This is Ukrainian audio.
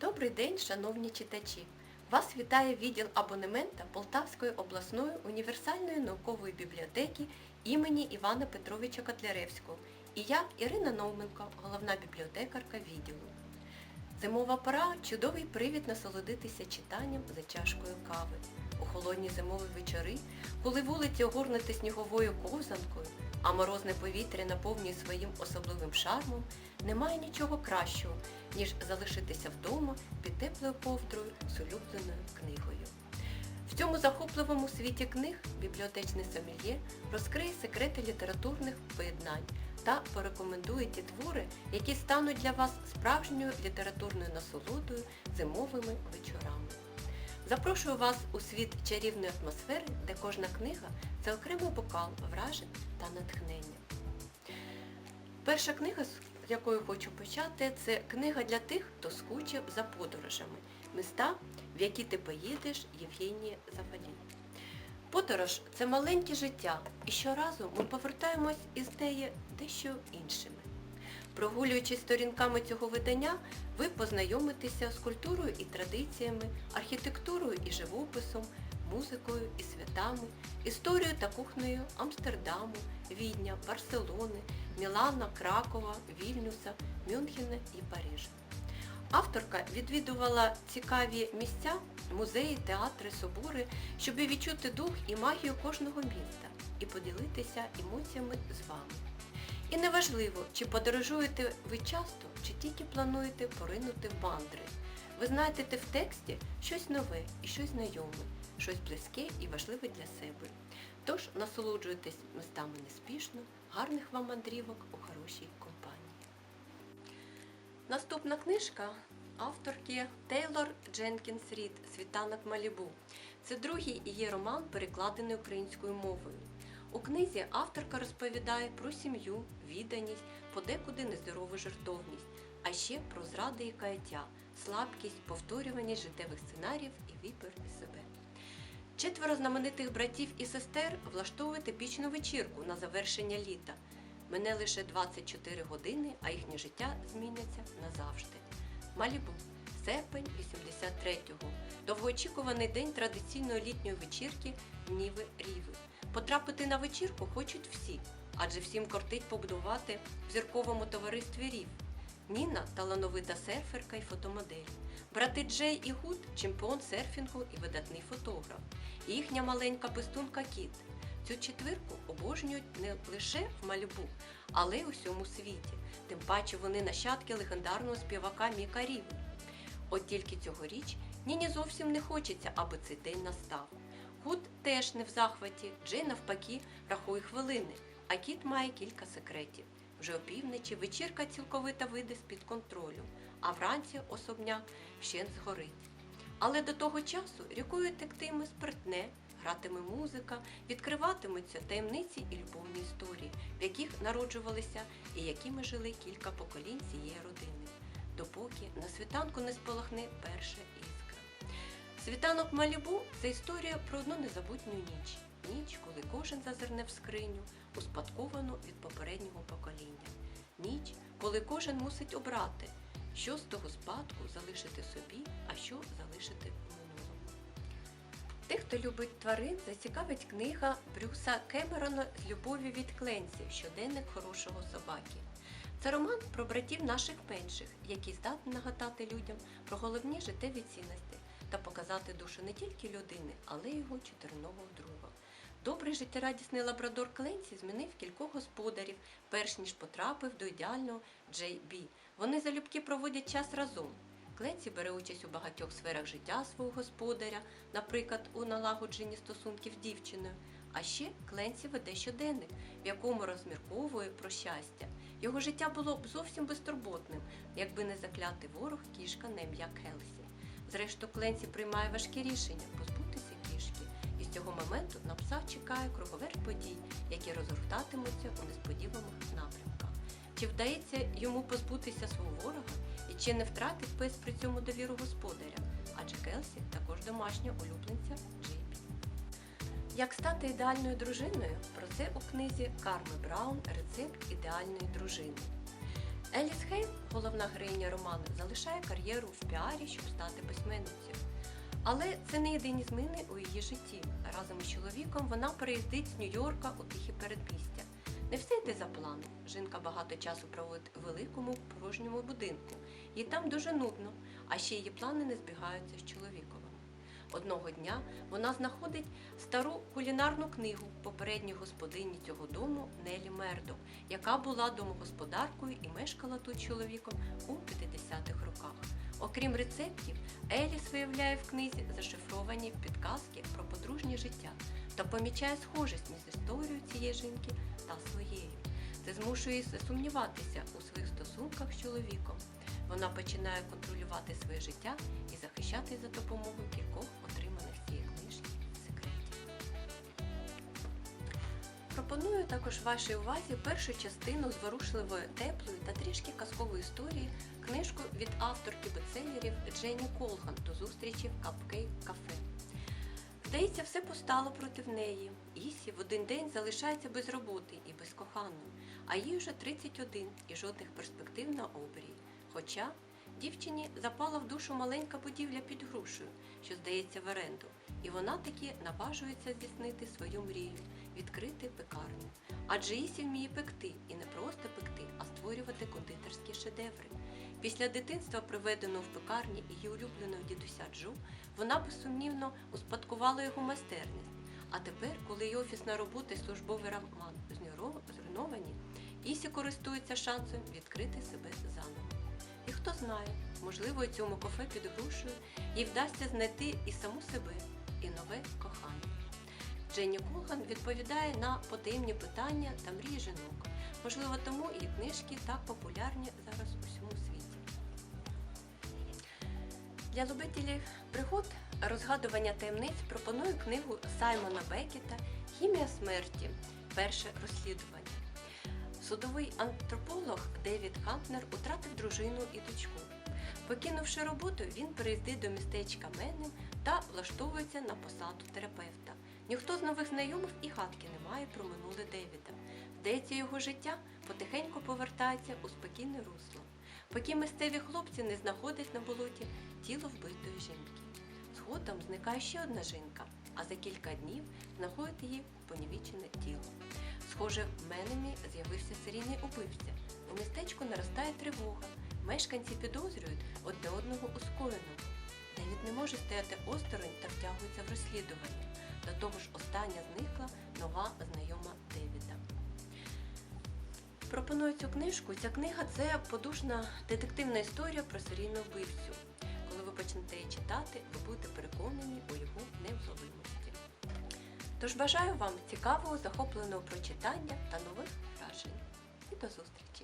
Добрий день, шановні читачі! Вас вітає відділ абонемента Полтавської обласної універсальної наукової бібліотеки імені Івана Петровича Котляревського і я, Ірина Науменко, головна бібліотекарка відділу. Зимова пора чудовий привід насолодитися читанням за чашкою кави. У холодні зимові вечори, коли вулиці огорнуті сніговою ковзанкою, а морозне повітря наповнює своїм особливим шармом, немає нічого кращого, ніж залишитися вдома під теплою повдрою з улюбленою книгою. В цьому захопливому світі книг бібліотечний сомельє розкриє секрети літературних поєднань та порекомендує ті твори, які стануть для вас справжньою літературною насолодою зимовими вечорами. Запрошую вас у світ чарівної атмосфери, де кожна книга це окремий бокал вражень та натхнення. Перша книга, з якою хочу почати, це книга для тих, хто скучив за подорожами. Міста, в які ти поїдеш Євгенія Завалі. Подорож це маленьке життя, і щоразу ми повертаємось із неї дещо іншими. Прогулюючись сторінками цього видання, ви познайомитеся з культурою і традиціями, архітектурою і живописом, музикою і святами, історією та кухнею Амстердаму, Відня, Барселони, Мілана, Кракова, Вільнюса, Мюнхена і Парижа. Авторка відвідувала цікаві місця, музеї, театри, собори, щоб відчути дух і магію кожного міста і поділитися емоціями з вами. І неважливо, чи подорожуєте ви часто, чи тільки плануєте поринути в мандри. Ви знайдете в тексті щось нове і щось знайоме, щось близьке і важливе для себе. Тож насолоджуйтесь містами неспішно, гарних вам мандрівок у хорошій компанії. Наступна книжка авторки Тейлор Дженкінс Рід Світанок Малібу. Це другий її роман, перекладений українською мовою. У книзі авторка розповідає про сім'ю, відданість, подекуди нездорову жертовність, а ще про зради і каяття, слабкість, повторюваність життєвих сценаріїв і вибір себе. Четверо знаменитих братів і сестер влаштовують епічну вечірку на завершення літа. Мене лише 24 години, а їхнє життя зміниться назавжди. Малібу, серпень 83-го. Довгоочікуваний день традиційної літньої вечірки Ніви Ріви. Потрапити на вечірку хочуть всі, адже всім кортить побудувати в зірковому товаристві Рів. Ніна талановита серферка і фотомодель. Брати Джей і Гуд чемпіон серфінгу і видатний фотограф. Їхня маленька пестунка Кіт. Цю четвірку обожнюють не лише в Малібу, але й у всьому світі. Тим паче вони нащадки легендарного співака Міка Ріви. От тільки цьогоріч Ніні зовсім не хочеться, аби цей день настав. Гуд теж не в захваті, Джей навпаки рахує хвилини, а кіт має кілька секретів. Вже опівночі вечірка цілковито вийде з-під контролю, а вранці особняк вщент згорить. Але до того часу рікою тектиме спиртне, гратиме музика, відкриватимуться таємниці і любовні історії, в яких народжувалися і якими жили кілька поколінь цієї родини, допоки на світанку не спалахне перша іскра. Світанок Малібу це історія про одну незабутню ніч. Ніч, коли кожен зазирне в скриню, успадковану від попереднього покоління. Ніч, коли кожен мусить обрати, що з того спадку залишити собі, а що залишити минулому. Тих, хто любить тварин, зацікавить книга Брюса Кемерона з любов'ю від Кленсі Щоденник хорошого собаки. Це роман про братів наших менших, які здатні нагадати людям про головні життєві цінності та показати душу не тільки людини, але й його чотириногого друга. Добрий життєрадісний лабрадор Кленсі змінив кількох господарів, перш ніж потрапив до ідеального Джей Бі. Вони залюбки проводять час разом. Кленсі бере участь у багатьох сферах життя свого господаря, наприклад, у налагодженні стосунків з дівчиною. А ще Кленсі веде щоденник, в якому розмірковує про щастя. Його життя було б зовсім безтурботним, якби не заклятий ворог кішка на ім'я Келсі. Зрештою, Кленсі приймає важкі рішення цього моменту на пса чекає круговерть подій, які розгортатимуться у несподіваних напрямках. Чи вдається йому позбутися свого ворога і чи не втратить пес при цьому довіру господаря? Адже Келсі також домашня улюбленця Джейбі. Як стати ідеальною дружиною? Про це у книзі Карми Браун Рецепт ідеальної дружини. Еліс Хейм, головна героїня роману, залишає кар'єру в піарі, щоб стати письменницею. Але це не єдині зміни у її житті. Разом із чоловіком вона переїздить з Нью-Йорка у тихі передмістя. Не все йде за планом. Жінка багато часу проводить у великому порожньому будинку. Їй там дуже нудно, а ще її плани не збігаються з чоловіковими. Одного дня вона знаходить стару кулінарну книгу попередньої господині цього дому Нелі Мердок, яка була домогосподаркою і мешкала тут чоловіком у 50-х роках. Окрім рецептів, Еліс виявляє в книзі зашифровані підказки про подружнє життя та помічає схожість між історією цієї жінки та своєю. Це змушує сумніватися у своїх стосунках з чоловіком. Вона починає контролювати своє життя і захищати за допомогою кількох отриманих цієї книжки секретів. Пропоную також вашій увазі першу частину зворушливої, теплої та трішки казкової історії, книжку від авторки бестселерів Дженні Колган до зустрічі в Капкейк кафе. Здається, все постало проти неї. Ісі в один день залишається без роботи і без коханої, а їй вже 31 і жодних перспектив на обрії. Хоча дівчині запала в душу маленька будівля під грушею, що здається в оренду, і вона таки наважується здійснити свою мрію відкрити пекарню. Адже Ісі вміє пекти і не просто пекти, а створювати кондитерські шедеври. Після дитинства, проведеного в пекарні її улюбленого дідуся Джу, вона безсумнівно успадкувала його майстерність. А тепер, коли її офісна робота і службовий роман зруйновані, Ісі користується шансом відкрити себе заново. Хто знає, можливо, у цьому кафе під грушею їй вдасться знайти і саму себе, і нове кохання. Дженні Колган відповідає на потаємні питання та мрії жінок. Можливо, тому її книжки так популярні зараз у всьому світі. Для любителів пригод розгадування таємниць пропоную книгу Саймона Бекета Хімія смерті. Перше розслідування. Судовий антрополог Девід Хантнер утратив дружину і дочку. Покинувши роботу, він переїздить до містечка Менем та влаштовується на посаду терапевта. Ніхто з нових знайомих і гадки не має про минуле Девіда. Здається, його життя потихеньку повертається у спокійне русло, поки місцеві хлопці не знаходять на болоті тіло вбитої жінки. Згодом зникає ще одна жінка, а за кілька днів знаходить її понівічене тіло. Схоже, в Менемі з'явився серійний убивця. У містечку наростає тривога. Мешканці підозрюють одне одного у скоєному. Девід не може стояти осторонь та втягується в розслідування. До того ж, остання зникла нова знайома Девіда. Пропоную цю книжку. Ця книга це подушна детективна історія про серійну вбивцю. Коли ви почнете її читати, ви будете переконані у його невзловимості. Тож бажаю вам цікавого, захопленого прочитання та нових вражень. І до зустрічі!